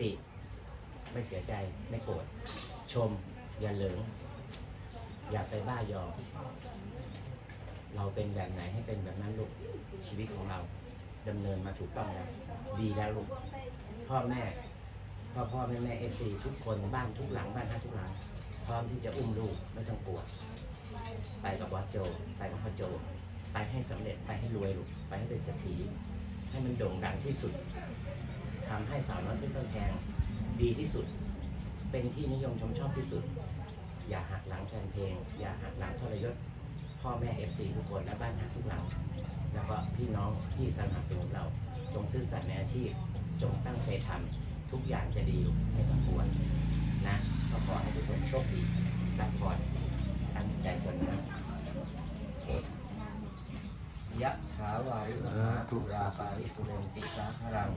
ติ ไม่เสียใจไม่โกรธชม อย่าเหลิง อย่าไปบ้ายอมเราเป็นแบบไหนให้เป็นแบบนั้นลูกชีวิตของเราดำเนินมาถูกต้องแล้วดีแล้วลูกพ่อแม่พ่อพ่อแม่แม่เอซีทุกคนบ้านทุกหลังบ้านท่าทุกหลังพร้อมที่จะอุ้มลูกไม่ต้องกลัวไปกับวัดโจ ไปกับพ่อโจ ไปให้สำเร็จไปให้รวยลูกไปให้เป็นเศรษฐีให้มันโด่งดังที่สุด ทำให้สาวน้อยเพื่อนแพงดีที่สุด เป็นที่นิยมชมชอบที่สุด อย่าหักหลังแฟนเพลง อย่าหักหลังทรยศพ่อแม่เอฟซีทุกคนและบ้านฮักทุกหลัง แล้วก็พี่น้องที่สนับสนุนเราจงซื่อสัตย์ในอาชีพ จงตั้งใจทำทุกอย่างจะดีไม่ต้องกลัวนะก็ขอให้ทุกคนโชคดีรับพรตั้งใจจนนะยะถาวาริวหาตุราปาริปุเรนติสาครัง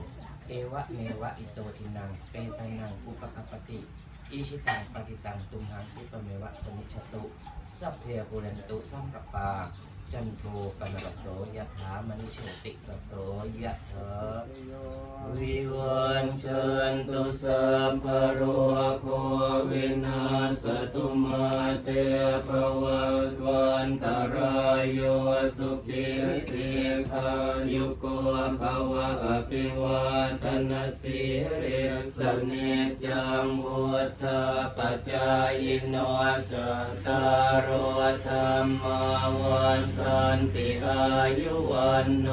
เอวะเมวะอิโตทินังเปตานังอุปกปปติ อิชิตังปฏิตังตุมหังคิปเมวะสมิชตุสัพเพปุเรนตุสัมปปา จันโทปนรสโสยะถามณิโชติรสโสยะถวิวันชันตุสัพพโรโควินาสตุมาเตภวัตวันตรายโยสุขิติขายุโกภวะอภิวาทนาสิริสเนจังวุฒาปจายโนจตารโธรรมวันตันติอายุวันโน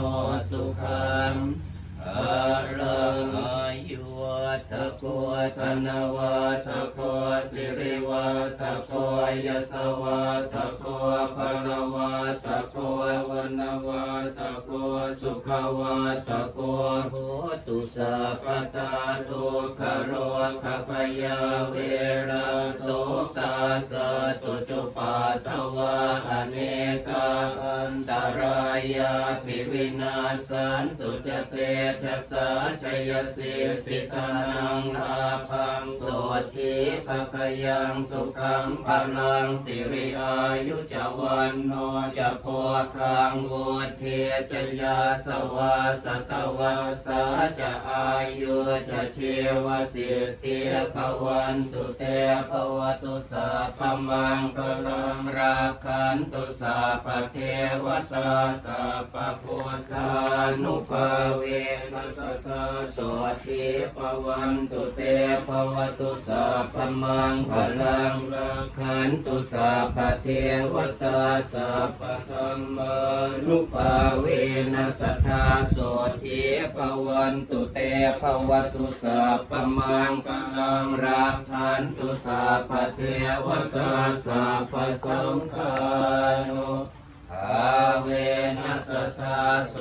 สุขังอารังอายุวัตโกธนวัตโกสิริวัตโกยสวา จุปาทวาอเนกาอันตรายาภิวินาสันตุจเตชะสาชยสิทธิทานังอาภังโสทิภคยังสุขังพลังสิริอายุจวันโนจะโพคังวุฒิจยาสวาสตวาสาจะอายุจะชีวสิทธิภวันตุเตภวตุสัพมังคลังราคันตุสัพเทวตาสัพพุทธานุภาเวนัสตตาโสทิปวันตุเตภวตุสัพมังคลังราคันตุสัพเทวตาสัพพธรรมานุภาเวนัสตตาโสทิปวันตุเตภวตุสัพมังคลังราคันตุสัพเทวตาสัพพสังฆานุอาเวนัสตาโส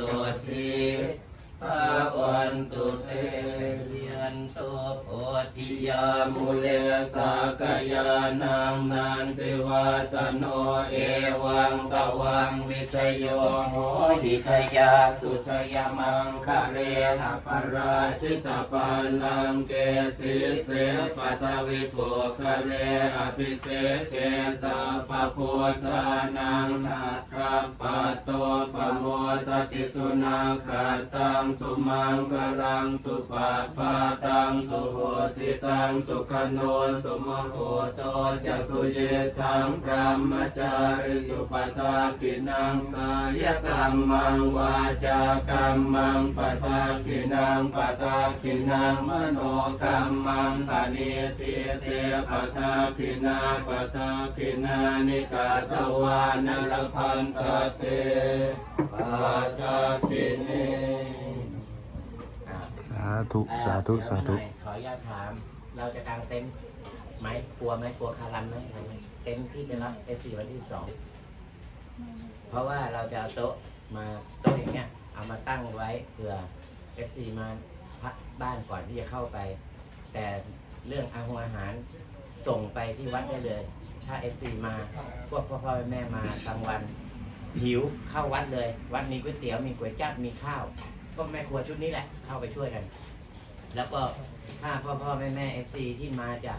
ยามุเลสากยานังนันติวาตโนเอวังกวังวิชยโยโหหิทยาสุชยมังคะเรหะปราชิตาปันลังเกสิเสปัตวิโภคะเรอภิเศษเกสัพพพุทธานังนาคาปัตโตปโมตติสุนาคาตังสุมังคลังสุปาปาตังสุโหติตังสุขโนสุมโหโตจะสุเยทังพระมจาริสุปทากินังกายกรรมังวาจากรรมังปทากินังปทากินังมโนกรรมังปณิติเตปทากินาปทากินานิกาตวานลพันตเตปทากิเนสาธุ สาธุ สาธุ ขออนุญาตถาม เราจะกางเต็นท์ไหมกลัวไหมกลัวคารันไหมอะไรไหมเต็นท์ที่จะรับเอสี่วันที่สองเพราะว่าเราจะเอาโต๊ะมาโต๊ะอย่างเงี้ย เอามาตั้งไว้เผื่อเอฟซีมาพักบ้านก่อนที่จะเข้าไป แต่เรื่องอาหารอาหารส่งไปที่วัดได้เลย ถ้าเอฟซีมาพวกพ่อพ่อแม่มากลางวันหิวเข้าวัดเลย วัดมีก๋วยเตี๋ยวมีก๋วยจั๊บมีข้าว ก็แม่ครัวชุดนี้แหละเข้าไปช่วยกัน แล้วก็ถ้าพ่อพ่อแม่แม่เอฟซีที่มาจาก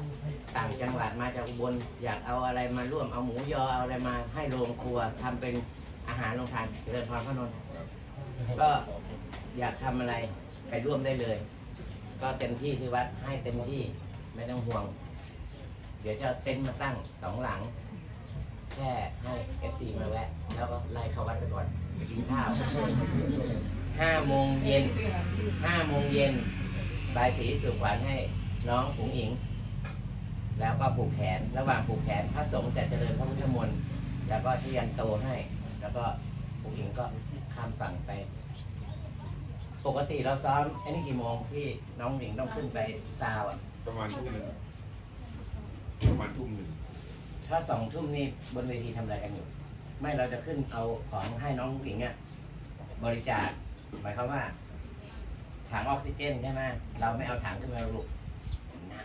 ต่างจังหวัดมาจากอุบลอยากเอาอะไรมาร่วมเอาหมูยอเอาอะไรมาให้โรงครัวทำเป็นอาหารโรงทานเจริญพรพระนนท์ก็อยากทำอะไรไปร่วมได้เลย ก็เต็มที่ที่วัดให้เต็มที่ไม่ต้องห่วง เดี๋ยวจะเอาเต็นท์มาตั้งสองหลัง แค่ให้เอฟซีมาแวะ แล้วก็ไล่เข้าวัดไปก่อนไปกินข้าวห้าโมงเย็นห้าโมงเย็น บายสีสุขวัญให้น้องอุ๋งอิง แล้วก็ผูกแขน ระหว่างผูกแขนพระสงฆ์จะเจริญพระพุทธมนต์แล้วก็ที่ยันโตให้ แล้วก็อุ๋งอิงก็ข้ามฝั่งไป ปกติเราซ้อมไอ้นี่กี่โมงที่น้องหญิงต้องขึ้นไปซาวอะประมาณทุ่มหนึ่งประมาณทุ่มหนึ่งถ้าสองทุ่มนี่บนเวทีทำอะไรกันอยู่ ไม่เราจะขึ้นเอาของให้น้องหญิงอะบริจาคหมายความว่า ถังออกซิเจนใช่ไหมเราไม่เอาถังขึ้นมาลุกนะ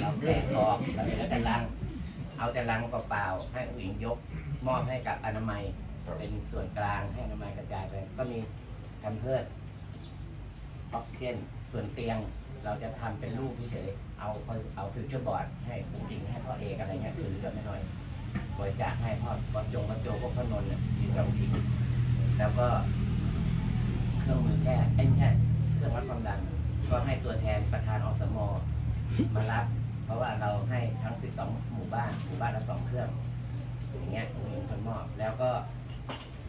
เราแกออกเราเหลือแต่ลัง เอาแต่ลังเปล่าๆให้ผู้หญิงยก มอบให้กับอนามัยเป็นส่วนกลางให้อนามัยกระจายไป ก็มีแพมเพิร์ดออกซิเจนส่วนเตียงเราจะทำเป็นรูปเฉยเอาเอาฟิวเจอร์บอร์ดให้ผู้หญิงให้พ่อเอกอะไรเงี้ยถือกันไม่น้อยบริจาคให้พ่อพ่อจงพ่อโจพวกพ่อนนท์เนี่ยยืนเราทิ้งแล้วก็เครื่องมือแพทย์เอ้ยไม่ใช่ รื่องวัดความดัน ก็ให้ตัวแทนประธานอสมมารับ เพราะว่าเราให้ทั้ง 12 หมู่บ้านหมู่บ้านละสองเครื่อง อย่างเงี้ยผมเห็นคนมอบ แล้วก็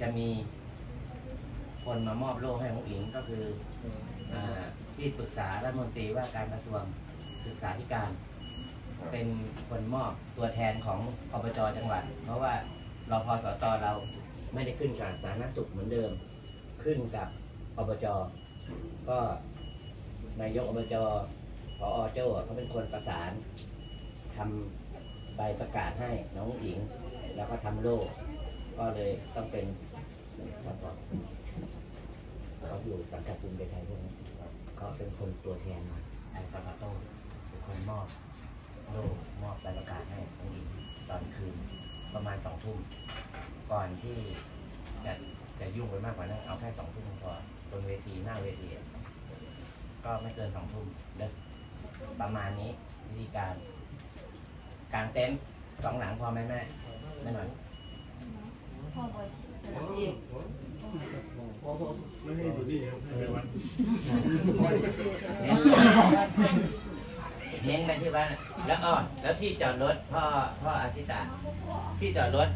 จะมีคนมามอบโล่ให้องอิงก็คืออที่ปรึกษารัฐมนตรีว่าการกระทรวงศึกษาธิการ เป็นคนมอบตัวแทนของอบจจังหวัด เพราะว่ารพสตเราไม่ได้ขึ้นกับสาธารณสุขเหมือนเดิม ขึ้นกับอบจ ก็นายกอบจพอโจ้เขาเป็นคนประสานทำใบประกาศให้น้องหญิง แล้วก็ทำโล่ก็เลยต้องเป็นสสเขาอยู่สังกัดภูมิใจไทยพวกนี้เขาเป็นคนตัวแทนมาไอ้สปาโต้เป็นคนมอบโล่มอบใบประกาศให้น้องหญิงตอนคืนประมาณสองทุ่มก่อนที่จะจะยุ่งไปมากกว่านั้นเอาแค่สองทุ่มพอ นเวทีหน้าเวทีอะก็ไม่เกินสองทุ่มเด้อประมาณนี้วิธีการ กางเต็นท์สองหลังพอไหมแม่แม่หน่อยพ่อบอยแต่ละเองไม่ให้อยู่นี่ครับให้ไปวัดเน้นไปที่บ้านแล้วอ๋อแล้วที่จอดรถพ่อพ่ออาทิตาที่จอดรถ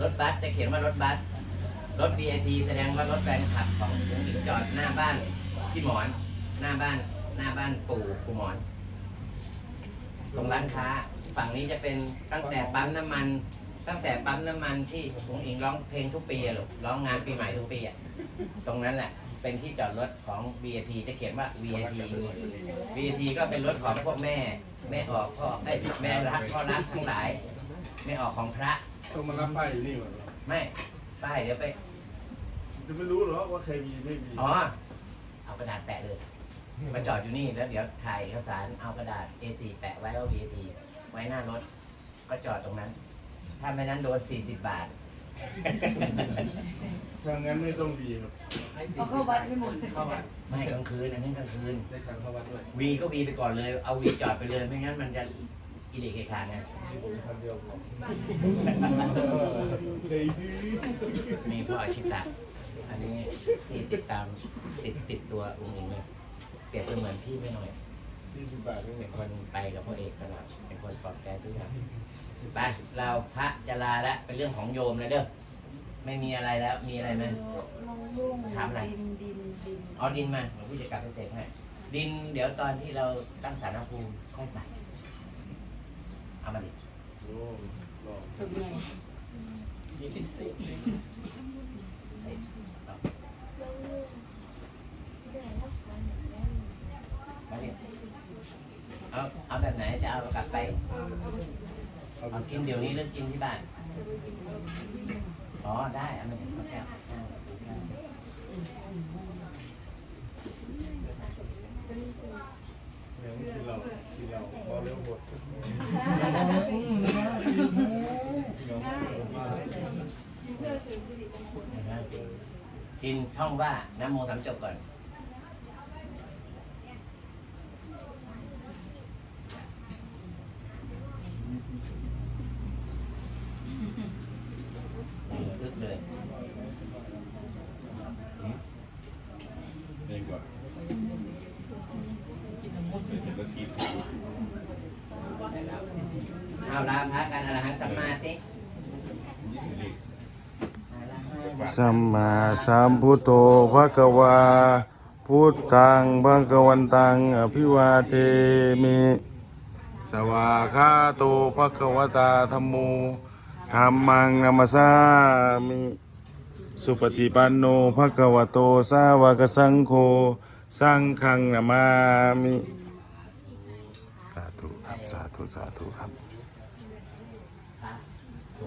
รถบัสจะเขียนว่ารถบัส รถ VIP แสดงว่ารถแฟนคลับของผู้หญิงจอดหน้าบ้านพี่หมอน หน้าบ้านหน้าบ้านปู่ปู่หมอน ตรงร้านค้า ฝั่งนี้จะเป็นตั้งแต่ปั๊มน้ำมัน ตั้งแต่ปั๊มน้ำมันที่ผมอิงร้องเพลงทุกปีอะลูกร้องงานปีใหม่ทุกปีอะตรงนั้นแหละเป็นที่จอดรถของ VIP จะเขียนว่า VIP VIP ก็เป็นรถของพวกแม่ แม่ออกพ่อเอ้ยแม่รักพ่อรักทั้งหลาย แม่ออกของพระ ต้องมารับป้ายอยู่นี่ก่อนไม่ ป้ายเดี๋ยวไป จะไม่รู้หรอว่าใครมีไม่มีอ๋อ เอากระดาษแปะเลยมาจอดอยู่นี่แล้วเดี๋ยวถ่ายเอกสารเอากระดาษ A4 แปะไว้ว่า VIP ไว้หน้ารถ ก็จอดตรงนั้น ถ้าไม่นั้นโดน 40 บาททางนั้นไม่ต้องดีครับเอาเข้าวัดไม่หมดเข้าวัดไม่กลางคืนอันนี้กลางคืน ได้ทางเข้าวัดด้วย วีก็วีไปก่อนเลย เอาวีจอดไปเลยไม่งั้นมันจะ อิเล็กเกคาไงที่ผมคันเดียวพอมีพ่ออาชิตะ อันนี้ที่ติดตามติดติดตัวอุ้งอิงเลยเปรียบเสมือนพี่ไม่หน่อยสี่สิบบาทเป็นคนไปกับพ่อเอกตลอดเป็นคนปลอบใจทุกอย่างไปเราพระจะลาแล้วเป็นเรื่องของโยมเลยเด้อไม่มีอะไรแล้วมีอะไรไหมถามอะไรดินดินดินเอาดินมาหลวพี่จะกลับไปเสกให้ดินเดี๋ยวตอนที่เราตั้งสารภูมิค่อยใส่ เอามาดิโอ้หล่อเป็นไงมาดิเอาเอาแบบไหนจะเอากลับไปเอากินเดี๋ยวนี้หรือกินที่บ้าน อ๋อ ได้เอามาดิเอาแก้วเอาอย่างนี้กินเรากินเราพอเร็วหมด กินท่องว่าน้ำโมสามจบก่อนอึกเลย เองก่อน อ ละกี่ปี เอาลาพากันอรหังสัมมาสิ สัมมาสัมพุทโธภะคะวาพุทธังภะคะวันตังอภิวาเทมิสวาคาโตภะคะวตาธัมโมธัมมังนามาสามิสุปฏิปันโนภะคะวโตสาวกสังโฆสังฆังนามามิสาธุครับสาธุสาธุครับ น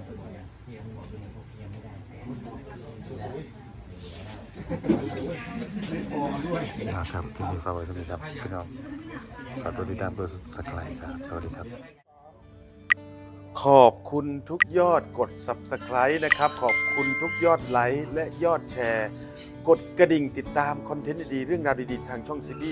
ะครับคลิปนี้ฝากไว้เท่านี้ครับพี่น้องฝากตัวติดตามเบอร์สักไลค์ครับ สวัสดีครับ ขอบคุณทุกยอดกด Subscribe นะครับ ขอบคุณทุกยอดไลค์และยอดแชร์ กดกระดิ่งติดตามคอนเทนต์ดีๆเรื่องราวดีๆ ทางช่องซีบี